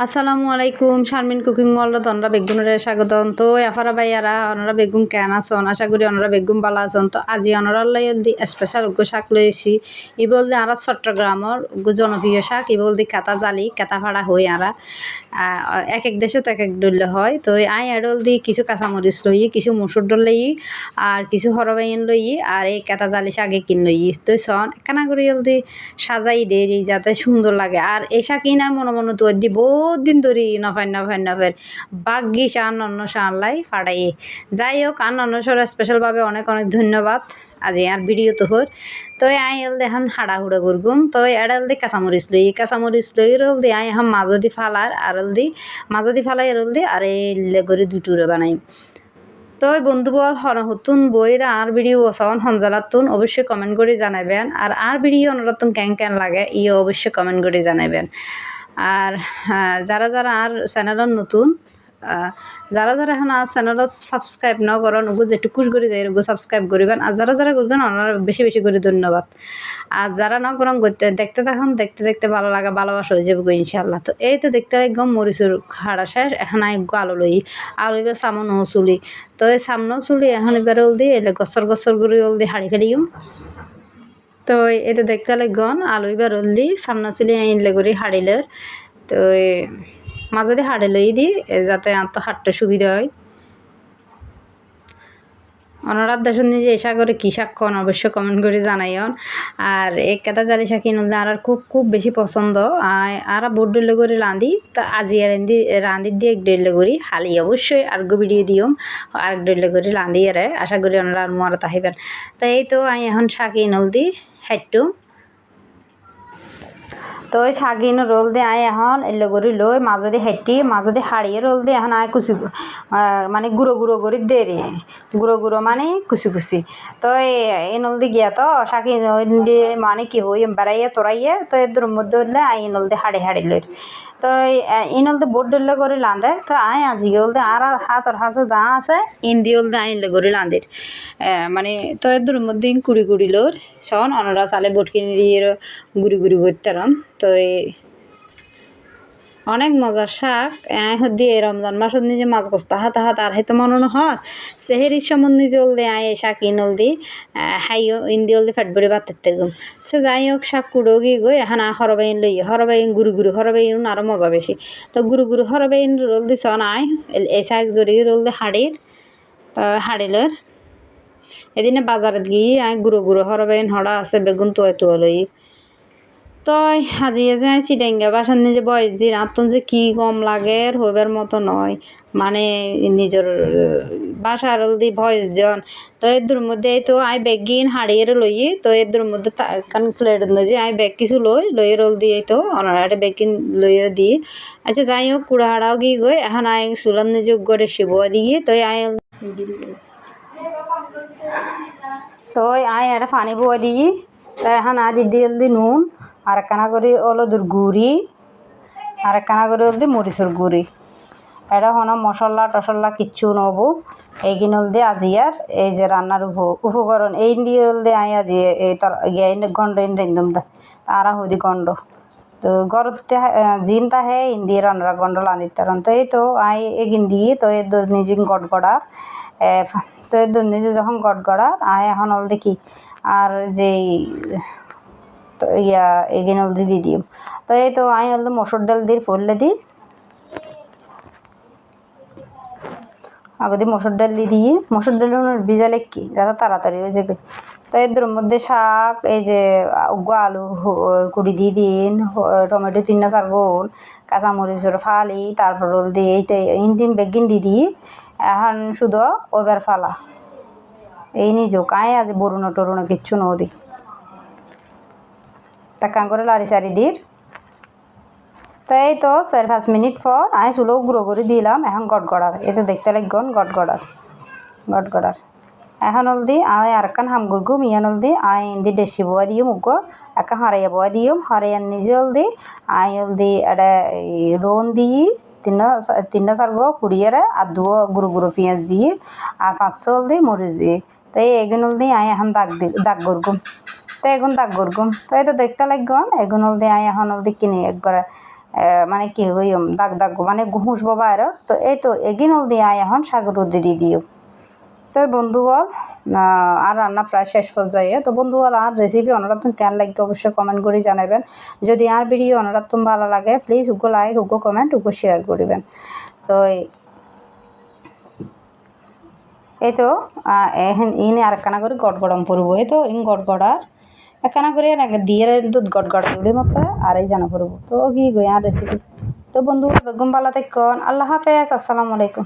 আসসালামু আলাইকুম, Sharmin cooking world তোমরা বেগুনের স্বাগতম। তো এফারা ভাইয়ারা ওনারা বেগুন কেন আছেন? আশা করি ওনারা বেগুন ভালো আছেন। তো আজি ওনারা লাই স্পেশাল উগ্র শাক লইছি ই বলতে আর চট্টগ্রামের জনপ্রিয় শাক, ই বলতে কাটা জালি কাটা ফাড়া হই আরা। এক এক দেশত এক এক ডলে হয়। তো আই এডল দি কিছু কাঁচামরিচ লই, কিছু মসুর ডল লই, আর কিছু হরবাইন লই, আর এই কাটা জালি শাকে কিন লই। তো সন একানা করে দি সাজাই দেই, যাতে সুন্দর লাগে। আর এই শাক ইনা মনে মনে তো দি বহুত দিন ধরে নফাই নফাই নফের বাগ্যি শান অন্য শানলাই ফাড়াই যাই হোক আন অন্য স্পেশালভাবে অনেক অনেক ধন্যবাদ। আজি আর ভিডিও তো হর তো আই এল এখন হাড়া হুড়া করগুম তো এডাল দি কাঁচামরিচ লই। কাঁচামরিচ লই রল দি আই এখন মাজদি ফালার আর দি মাজদি ফালাই রল দি আর এই লেগরি দুটুরে বানাই। তো বন্ধু বল হতুন বইরা আর ভিডিও বসাওন হনজালাতুন অবশ্যই কমেন্ট করে জানাবেন আর আর ভিডিও অনরাতুন কেন কেন লাগে ইয়ে অবশ্যই কমেন্ট করে জানাবেন আর যারা যারা আর চ্যানেলত নতুন যারা যারা এখন আর চ্যানেলত সাবস্ক্রাইব ন করেন ওগু যেটুকুস করে যাই ওগু সাবস্ক্রাইব করিবেন। আর যারা যারা করবেন, ওনারা বেশি বেশি করে ধন্যবাদ। আর যারা ন করেন করতে দেখতে দেখুন দেখতে দেখতে ভালো লাগে, ভালোবাসা হয়ে যাবে ইনশাল্লাহ তো এই তো দেখতে একদম মরিচুর খাড়া শেষ, এখন একগু আলো লই আর এবার সামন চুলি। তো এই সামনেও চুলি এখন এবার দি এলে গছর গছর করে ওল দি হাড়ি ফেলিম। তো এটা দেখতে গন, আলু এবার দি সামনা চিলি আইনলে করি হাড়িলের। তো মাঝারি হাড়ে লই দিই যাতে আত্ম হাঁটতে সুবিধা হয়। অনরাত দাসন নিজে এসা করে কী শাক অবশ্যই কমেন্ট করে জানাইন আর এক কথা জালি শাক নদী আর খুব খুব বেশি পছন্দ। আর বোট ডলে করে রাঁধি, তা আজি রাঁধি রাঁধি দিয়ে এক ডলে করি। হালি অবশ্যই আর গো দিও আর এক ডলে করে রাঁধি আরে আশা করি ওনারা আর মরা তাহিবেন তাই এই তো আমি এখন শাক ইনল দি তো শাগিন রোল দিয়ে আয় এখন এলো করে লই মাজদি হেঁটি, মাজদি হাড়িয়ে রোল দিয়ে এখন আয় কুচি মানে গুঁড়ো গুঁড়ো করে দে রে গুঁড়ো গুঁড়ো মানে কুচি কুচি। তো এই নল দি গিয়া তো শাকি মানে কি হই বেড়াইয়া তোরাইয়া তো এদের মধ্যে হলে আই নল দিয়ে হাড়ি হাড়ি লই তো ইনলতে বোট ডলে করে লাঁদে তো আই আজি গলতে আর হাতর হাসো যা আছে ইন দিয়ে হলতে আইনলে করে লাঁদের মানে তো এদের মধ্যে কুড়ি কুড়ি লোর সন অনরা চালে বোট কিনে দিয়ে গুড়ি গুড়ি করতে তো অনেক মজার শাক। দিয়ে রমজান মাসত নিজে মাছ কস্তা হাত হাত আর হয়তো মনে নহর। সেহেরি সম্বন্ধে জল দে আয় শাক ইনল দি হাইও ইন্দি দি ফেট বড়ি বাতের গম। সে যাই হোক, শাক কুড়ো গিয়ে গই, এখন হরবাইন লই। হরবাইন গুরু গুরু, হরবাইন আরও মজা বেশি। তো গুরু গুরু, হরবাইন রোল দি সন আয়। এই সাইজ গড়ি রোল দি হাড়ির। তো হাড়িলর। এদিনে বাজারত গিয়ে আয় গুঁড়ো গুঁড়ো হরবাইন হরা আছে, বেগুন তোয় তোয়া লই। তই হাজিয়ে যায় চিডেঙ্গা বাসার নিজে বয়স দিন। আত্মন যে কি গম লাগে হইবার মতো নয়। মানে নিজের বাসার দি বয়স জন। তো এদের মধ্যে তো আই ব্যাগ গিন হারিয়ে লই, তো এদের মধ্যে কান প্লেট যে আই ব্যাগ কিছু লই লই রোল দিয়ে তো অনারা ব্যাগ কিন লই দিয়ে আচ্ছা যাই হোক, কুড়া হাড়াও গিয়ে গই, এখন আই সুলান নিজে গড়ে শিব দিয়ে, তো আই তো আই একটা পানি বয়া দিয়ে, তো এখন আজ দিয়ে নুন। আর একখানা করে গুড়ি আর একখানা করে হলদি মরিচের গুড়ি। এটা হন মশলা টসলা কিচ্ছু নব। এইগিন হলদি আজি আর এই যে রান্নার উপ উপকরণ, এই দিয়ে হলদি আই আজি এই তর গন্ড ইন্দিম দা তারা হদি গন্ড। তো গরতে জিন তাহে ইন্দি রান্নার গন্ড লান্দিতে তো এই তো আই এগিন দিয়ে তো এই নিজে গড় গড়ার। তো এই নিজে যখন গড় গড়ার, আই এখন হলদি কি? আর যেই ইয়া এগিন হলদি দিয়ে দিও। তো এই তো আমি হলদি মসুর ডাল দিয়ে ফুললে দিই। আগে দিয়ে মসুর ডাল দিয়ে দিই। মসুর ডাল ভিজালে কি? তাড়াতাড়ি হয়ে যাবে। তো এদের মধ্যে শাক, এই যে আলু কুড়ি দিয়ে দিন টমেটো তিনটা চার গোল কাঁচামরিচের ফালি, তারপর রোল দিয়ে এইতে ইন্দিন বেগিন দিয়ে দিই। এখন শুধু ওবার ফালা। এই নিজেও কাঁয়ে আজ বরুণ টরুণ, কিচ্ছু নদী তাকাং করে লাড়ি সারি দির। তো এই তো চার পাঁচ মিনিট পর আমি চুলো গুঁড়ো করে দিলাম, এখন গড়গড়ার এতে দেখতে লাগন গড়গড়ার গড়গড়ার এখন হলদি আই আর একখান হাম গুরগুম ইয়ান হলদি আই ইন্দি ডেসি বয়া দিও মুগ, একা হারাইয়া বয়া দিও হারাইয়ার নিজে হলদি আই হলদি এটা রোন দিয়ে তিন তিনটা চার গো কুড়িয়ে আর দু গুঁড়ো গুঁড়ো পেঁয়াজ দিয়ে আর পাঁচশো হলদি মরিচ দিয়ে তো এই এগুলো হলদি আই এখন দাগ দি, দাগ গুরগুম তো এগুন দাগ গুরগুম তো এটা দেখতে লাগন এগুন হলদি আই এখন হলদি কিনে একবার মানে কি হইম দাগ দাগ মানে ঘুষ বাবা আর। তো এই তো এগিন দিয়ে আয় এখন সাগর দিয়ে দিও। তো বন্ধু বল আর রান্না প্রায় শেষ পর্যায়ে। তো বন্ধু বল আর রেসিপি অনরাতন কেন লাগবে অবশ্যই কমেন্ট করে জানাবেন যদি আর ভিডিও অনরাতন ভালো লাগে প্লিজ উগো লাইক উগো কমেন্ট উগো শেয়ার করবেন। তো এই- এই তো ইনে আর একখানা করে গড় গড়ম পড়ব এই তো ইন গড় গড়ার একখানা করে নাকি দিয়ে দুধ গট গট উড়ে মতো আর এই জানা করব তো কি গই আর রেসিপি তো বন্ধু, বেগম বালা থেকে আল্লাহ হাফেজ, আসসালামু আলাইকুম।